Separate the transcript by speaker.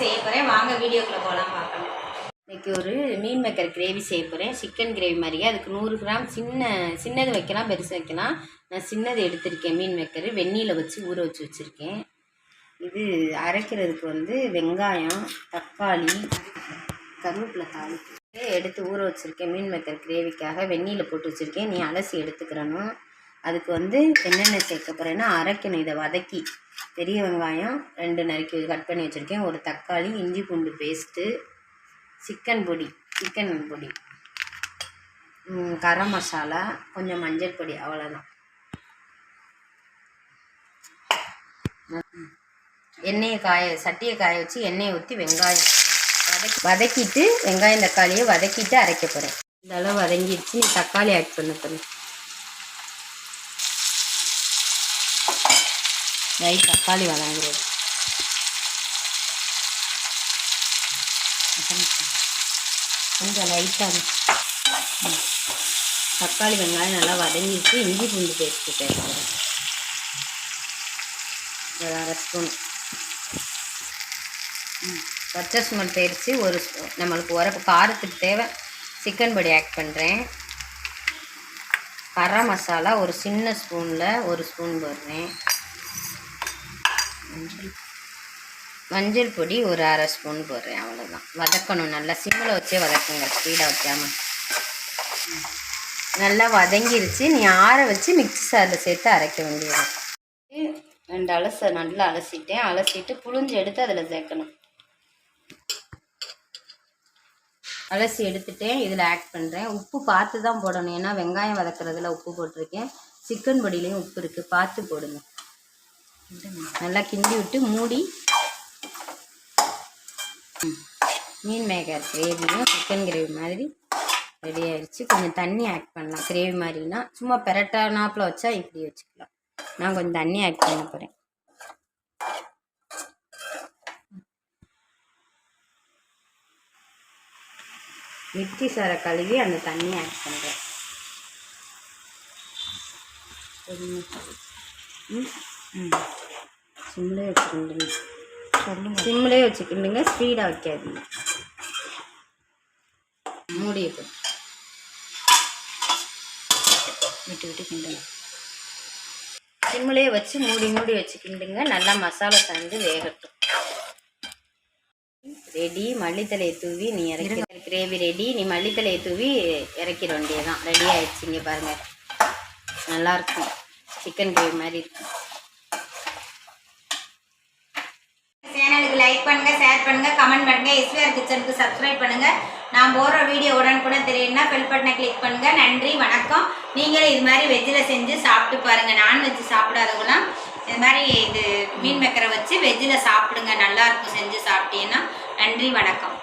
Speaker 1: செய்ய போகிறேன் வாங்க வீடியோக்குள்ளே போகலாம் பார்க்கலாம். இன்றைக்கி ஒரு மீன் மேக்கர் கிரேவி செய்ய போகிறேன் சிக்கன் கிரேவி மாதிரியே. அதுக்கு நூறு கிராம் சின்ன சின்னது வைக்கலாம் பெருசு வைக்கலாம். நான் சின்னது எடுத்திருக்கேன் மீன் மேக்கர். வெந்நீரில் வச்சு ஊற வச்சு வச்சுருக்கேன். இது அரைக்கிறதுக்கு வந்து வெங்காயம் தக்காளி கருவேப்பிலை தாளிப்பு. எடுத்து ஊற வச்சுருக்கேன் மீன் மேக்கர் கிரேவிக்காக. வெந்நீரில் போட்டு வச்சுருக்கேன். நீ அலசி எடுத்துக்கிறணும். அதுக்கு வந்து என்னென்ன சேர்க்க போகிறேன்னா அரைக்கணும். இதை வதக்கி. பெரிய வெங்காயம் ரெண்டு நறுக்கி கட் பண்ணி வச்சுருக்கேன். ஒரு தக்காளி இஞ்சி பூண்டு பேஸ்ட்டு சிக்கன் பொடி சிக்கன் பொடி. கரம் மசாலா கொஞ்சம் மஞ்சள் பொடி அவ்வளோதான் எண்ணெயை காய சட்டியை காய வச்சு எண்ணெயை ஊற்றி வெங்காயம் வதக்கி வதக்கிட்டு வெங்காயம் தக்காளியை வதக்கிட்டு அரைக்க போகிறேன் இந்த அளவு வதங்கிடுச்சு. தக்காளி ஆட் பண்ண போகிறேன் ரைட் தக்காளி வதங்குறது. கொஞ்சம் லைட்டாக தக்காளி வெங்காயம் நல்லா வதங்கிட்டு இஞ்சி பூண்டு பேஸ்ட்டு சேர்க்குறேன் ஒரு அரை ஸ்பூன் பச்சை ஸ்மெல் பேரிச்சு ஒரு ஸ்பூன் நம்மளுக்கு உரப்பு காரத்துக்கு தேவை சிக்கன் பொடி ஆட் பண்ணுறேன் கரம் மசாலா ஒரு சின்ன ஸ்பூனில் ஒரு ஸ்பூன் போடுறேன். மஞ்சள். மஞ்சள் பொடி ஒரு அரை ஸ்பூன் போடுறேன் அவ்வளோதான் வதக்கணும் நல்லா சிம்மில் வச்சே வதக்குங்க ஸ்பீடாக வைக்காம நல்லா வதங்கிருச்சு நீ ஆற வச்சு மிக்ஸி சாரில் சேர்த்து அரைக்க வேண்டியது. ரெண்டு அலச நல்லா அலசிட்டேன் அலசிட்டு புளிஞ்சு எடுத்து அதில் சேர்க்கணும். அலசி எடுத்துட்டேன் இதில் ஆட் பண்ணுறேன் உப்பு பார்த்து தான் போடணும் ஏன்னா வெங்காயம் வதக்கிறதுல உப்பு போட்டிருக்கேன். சிக்கன் பொடியிலையும் உப்பு இருக்குது பார்த்து போடுங்க. நல்லா கிண்டி விட்டு மூடி. மீன் மேக்கர் கிரேவியும் சிக்கன் கிரேவி மாதிரி ரெடி ஆயிடுச்சு கொஞ்சம் தண்ணி ஆட் பண்ணலாம். கிரேவி மாதிரினா சும்மா பெரட்டானாப்பில் வச்சா இப்படி வச்சுக்கலாம். நான் கொஞ்சம் தண்ணி ஆட் பண்ண போகிறேன் மிர்ச்சி சாரை கழுவி அந்த தண்ணி ஆட் பண்ணுறேன் ம் ம் சிம்லே வச்சுக்கிண்டுங்க சொல்லுங்க சிம்லே வச்சுக்கிண்டுங்க ஸ்பீடாக வைக்காதீங்க. மூடி வைக்கணும் விட்டு விட்டு கிண்டுங்க சிம்லே வச்சு மூடி மூடி வச்சுக்கிண்டுங்க நல்லா மசாலா சேர்ந்து வேகட்டும். ரெடி மல்லித்தலையை தூவி நீ இறக்கி கிரேவி ரெடி. நீ மல்லித்தலையை தூவி இறக்கிட வேண்டியதான் ரெடி ஆயிடுச்சு இங்கே பாருங்க. நல்லா இருக்கும். சிக்கன் கிரேவி மாதிரி இருக்கும்.
Speaker 2: பண்ணுங்கள் ஷேர் பண்ணுங்கள் கமெண்ட் பண்ணுங்கள் எஸ்விஆர் கிச்சனுக்கு சப்ஸ்கிரைப் பண்ணுங்கள் நான் போடுற வீடியோ உடனுக்குடன் தெரியும்னா பெல் பட்டனை கிளிக் பண்ணுங்கள் நன்றி வணக்கம். நீங்களும் இது மாதிரி வெஜ்ஜில் செஞ்சு சாப்பிட்டு பாருங்கள் நான்வெஜ் சாப்பிடாதவங்களாம் இது மாதிரி இது மீன் மேக்கரை வச்சு வெஜ்ஜில் சாப்பிடுங்க. நல்லாயிருக்கும் செஞ்சு சாப்பிட்டீங்கன்னா. நன்றி வணக்கம்.